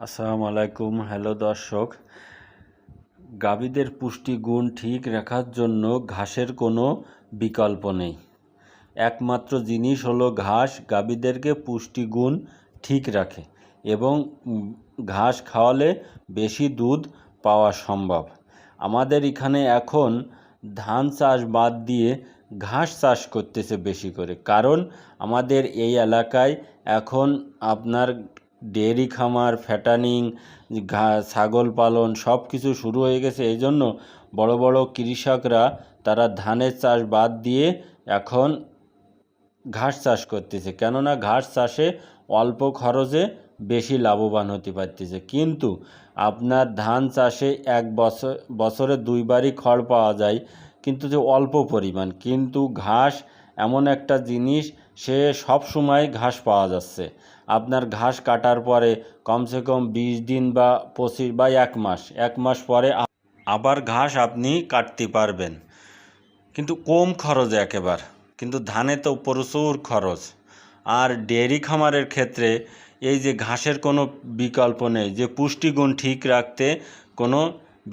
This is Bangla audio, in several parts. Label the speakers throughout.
Speaker 1: আসসালামু আলাইকুম। হ্যালো দর্শক, গাভীদের পুষ্টিগুণ ঠিক রাখার জন্য ঘাসের কোনো বিকল্প নেই। একমাত্র জিনিস হলো ঘাস, গাভীদেরকে পুষ্টিগুণ ঠিক রাখে এবং ঘাস খাওয়ালে বেশি দুধ পাওয়া সম্ভব। আমাদের এখানে এখন ধান চাষ বাদ দিয়ে ঘাস চাষ করতেছে বেশি করে। কারণ আমাদের এই এলাকায় এখন আপনার ডেয়ারি খামার, ফ্যাটানিং ছাগল পালন সব কিছু শুরু হয়ে গেছে। এই জন্য বড় বড় কৃষকরা তারা ধানের চাষ বাদ দিয়ে এখন ঘাস চাষ করতেছে। কেননা ঘাস চাষে অল্প খরচে বেশি লাভবান হতে পারতেছে। কিন্তু আপনার ধান চাষে এক বছর, বছরে দুইবারই খড় পাওয়া যায়। কিন্তু যে অল্প পরিমাণ, কিন্তু ঘাস এমন একটা জিনিস, সে সব সময় ঘাস পাওয়া যাচ্ছে। আপনার ঘাস কাটার পরে কমসে কম বিশ দিন বা পঁচিশ বা এক মাস এক মাস পরে আবার ঘাস আপনি কাটতে পারবেন। কিন্তু কম খরচ একেবার। কিন্তু ধানে তো প্রচুর খরচ। আর ডেয়ারি খামারের ক্ষেত্রে এই যে ঘাসের কোনো বিকল্প নেই, যে পুষ্টিগুণ ঠিক রাখতে কোনো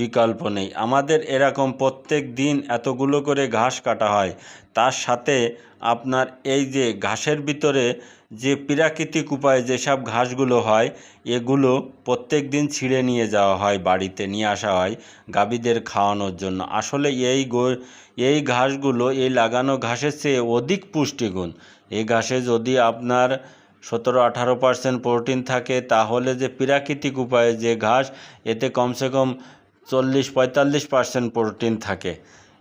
Speaker 1: বিকল্প নেই। আমাদের এরকম প্রত্যেক দিন এতগুলো করে ঘাস কাটা হয়। তার সাথে আপনার এই যে ঘাসের ভিতরে যে প্রাকৃতিক উপায়ে যেসব ঘাসগুলো হয়, এগুলো প্রত্যেক দিন ছিঁড়ে নিয়ে যাওয়া হয়, বাড়িতে নিয়ে আসা হয় গাভীদের খাওয়ানোর জন্য। আসলে এই এই ঘাসগুলো, এই লাগানো ঘাসের চেয়ে অধিক পুষ্টিগুণ। এই ঘাসে যদি আপনার সতেরো আঠারো পার্সেন্ট প্রোটিন থাকে, তাহলে যে প্রাকৃতিক উপায়ে যে ঘাস, এতে কমসে কম চল্লিশ, পঁয়তাল্লিশ পার্সেন্ট প্রোটিন থাকে।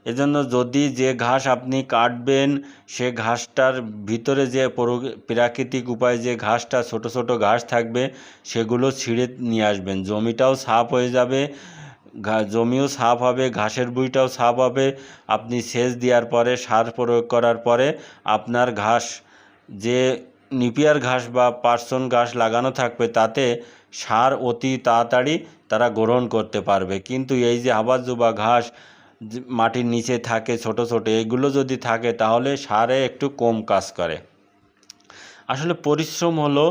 Speaker 1: এজন্য যদি যে ঘাস আপনি কাটবেন, সে ঘাসটার ভিতরে যে পরো- প্রাকৃতিক উপায়ে যে ঘাসটা, ছোট ছোট ঘাস থাকবে, সেগুলো ছিঁড়ে নিয়ে আসবেন। জমিটাও সাফ হয়ে যাবে জমিও সাফ হবে, ঘাসের বুইটাও সাফ হবে। আপনি সেচ দেওয়ার পরে, সার প্রয়োগ করার পরে, আপনার ঘাস, যে নিপিয়ার ঘাস বা পার্সন ঘাস লাগানো থাকবে, তাতে সার অতি তাড়াতাড়ি তারা গ্রহণ করতে পারবে। কিন্তু এই যে হাবাজুবা ঘাস মাটির নিচে থাকে, ছোট ছোট, এগুলো যদি থাকে তাহলে সারে একটু কম কাজ করে। আসলে পরিশ্রম হলো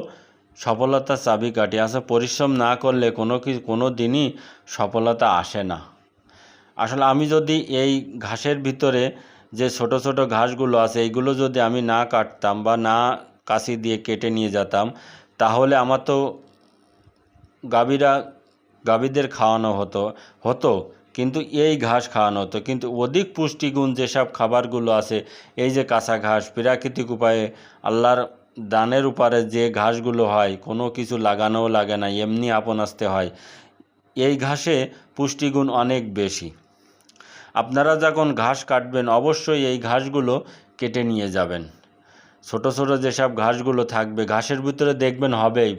Speaker 1: সফলতার চাবিকাঠি। আসলে পরিশ্রম না করলে কোনো কি, কোনো দিনই সফলতা আসে না। আসলে আমি যদি এই ঘাসের ভিতরে যে ছোট ছোট ঘাসগুলো আছে এইগুলো যদি আমি না কাটতাম বা না কাশি দিয়ে কেটে নিয়ে যেতাম, তাহলে আমার তো গাভীরা, গাভীদের খাওয়ানো হতো হতো, কিন্তু এই ঘাস খাওয়ানো হতো। কিন্তু অধিক পুষ্টিগুণ যেসব খাবারগুলো আছে, এই যে কাঁচা ঘাস, প্রাকৃতিক উপায়ে আল্লাহর দানের উপরে যে ঘাসগুলো হয়, কোনো কিছু লাগানোও লাগে না, এমনি আপন আসতে হয়। এই ঘাসে পুষ্টিগুণ অনেক বেশি। আপনারা যখন ঘাস কাটবেন, অবশ্যই এই ঘাসগুলো কেটে নিয়ে যাবেন। ছোট ছোট যেসব ঘাসগুলো থাকবে, ঘাসের ভিতরে দেখবেন হবেই।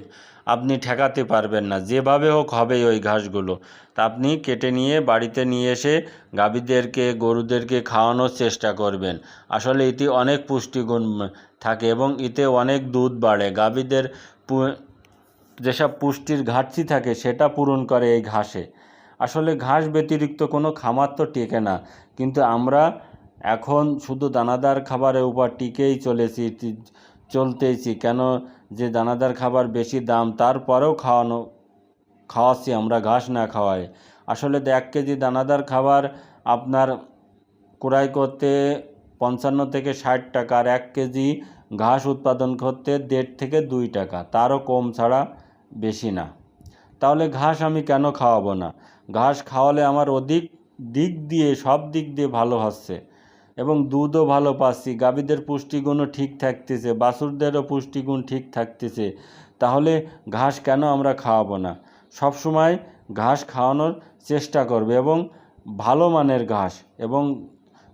Speaker 1: আপনি ঠেকাতে পারবেন না। যেভাবে হোক হবে ওই ঘাসগুলো। তা আপনি কেটে নিয়ে বাড়িতে নিয়ে এসে গাভীদেরকে, গরুদেরকে খাওয়ানোর চেষ্টা করবেন। আসলে এতে অনেক পুষ্টিগুণ থাকে এবং এতে অনেক দুধ বাড়ে। গাভীদের যেসব পুষ্টির ঘাটতি থাকে সেটা পূরণ করে এই ঘাসে। আসলে ঘাস ব্যতিরিক্ত কোনো খামার তো টেকে না। কিন্তু আমরা এখন শুধু দানাদার খাবারের উপর টিকেই চলেছি। চলতেইছি। কেন যে দানাদার খাবার বেশি দাম, তারপরেও খাওয়ানো, খাওয়াচ্ছি আমরা, ঘাস না খাওয়াই। আসলে এক কেজি দানাদার খাবার আপনার ক্রয় করতে পঞ্চান্ন থেকে ষাট টাকা আর এক কেজি ঘাস উৎপাদন করতে দেড় থেকে দুই টাকা, তারও কম ছাড়া বেশি না। তাহলে ঘাস আমি কেন খাওয়াবো না? ঘাস খাওয়ালে আমার অধিক দিক দিয়ে, সব দিক দিয়ে ভালো হচ্ছে। এবং দুধও ভালো পাচ্ছি। গাভীদের পুষ্টিগুণও ঠিক থাকতেছে, বাছুরদেরও পুষ্টিগুণ ঠিক থাকতেছে। তাহলে ঘাস কেন আমরা খাওয়াবো না? সব সময় ঘাস খাওয়ানোর চেষ্টা করবে এবং ভালো মানের ঘাস এবং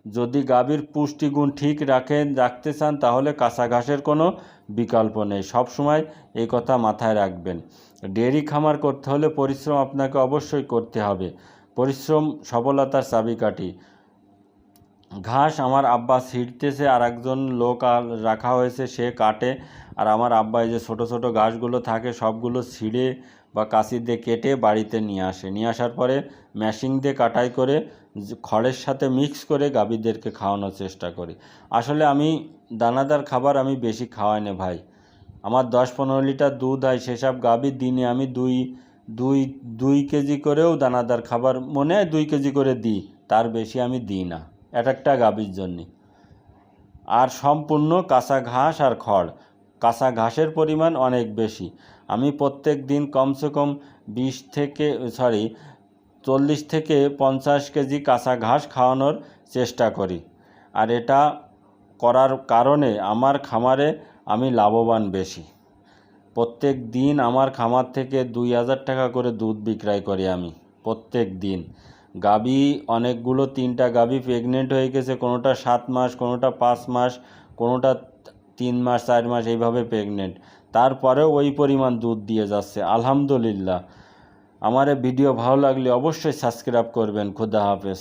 Speaker 1: যদি গাভীর পুষ্টিগুণ ঠিক রাখেন রাখতে চান তাহলে কাঁচা ঘাসের কোনো বিকল্প নেই। সব সময় এই কথা মাথায় রাখবেন। ডেয়ারি খামার করতে হলে পরিশ্রম আপনাকে অবশ্যই করতে হবে। পরিশ্রম, সফলতার চাবিকাঠি। ঘাস আমার আব্বা ছিঁড়তেছে আর একজন লোক আর রাখা হয়েছে, সে কাটে। আর আমার আব্বা এই যে ছোটো ছোটো ঘাসগুলো থাকে, সবগুলো ছিঁড়ে বা কাঁচি দিয়ে কেটে বাড়িতে নিয়ে আসে। নিয়ে আসার পরে মেশিন দিয়ে কাটাই করে খড়ের সাথে মিক্স করে গাভীদেরকে খাওয়ানোর চেষ্টা করি। আসলে আমি দানাদার খাবার আমি বেশি খাওয়াই না ভাই। আমার দশ পনেরো লিটার দুধ হয় সেসব গাভীর দিনে আমি দুই দুই দুই কেজি করেও দানাদার খাবার মনে হয় দুই কেজি করে দিই, তার বেশি আমি দিই না। এক একটা গাভীর জন্যে। আর সম্পূর্ণ কাঁচা ঘাস আর খড়। কাঁচা ঘাসের পরিমাণ অনেক বেশি। আমি প্রত্যেক দিন কমসে কম বিশ থেকে সরি চল্লিশ থেকে পঞ্চাশ কেজি কাঁচা ঘাস খাওয়ানোর চেষ্টা করি। আর এটা করার কারণে আমার খামারে আমি লাভবান বেশি। প্রত্যেক দিন আমার খামার থেকে দুই হাজার টাকা করে দুধ বিক্রয় করি আমি, প্রত্যেক দিন। গাবি, অনেকগুলো তিনটা গাবি প্রেগনেন্ট হয়ে গেছে, কোনোটা সাত মাস, কোনোটা পাঁচ মাস, কোনোটা তিন মাস, চার মাস, এইভাবে প্রেগনেন্ট তারপরেও ওই পরিমাণ দুধ দিয়ে যাচ্ছে, আলহামদুলিল্লাহ। আমার ভিডিও ভালো লাগলে অবশ্যই সাবস্ক্রাইব করবেন, খুদা হাফেজ।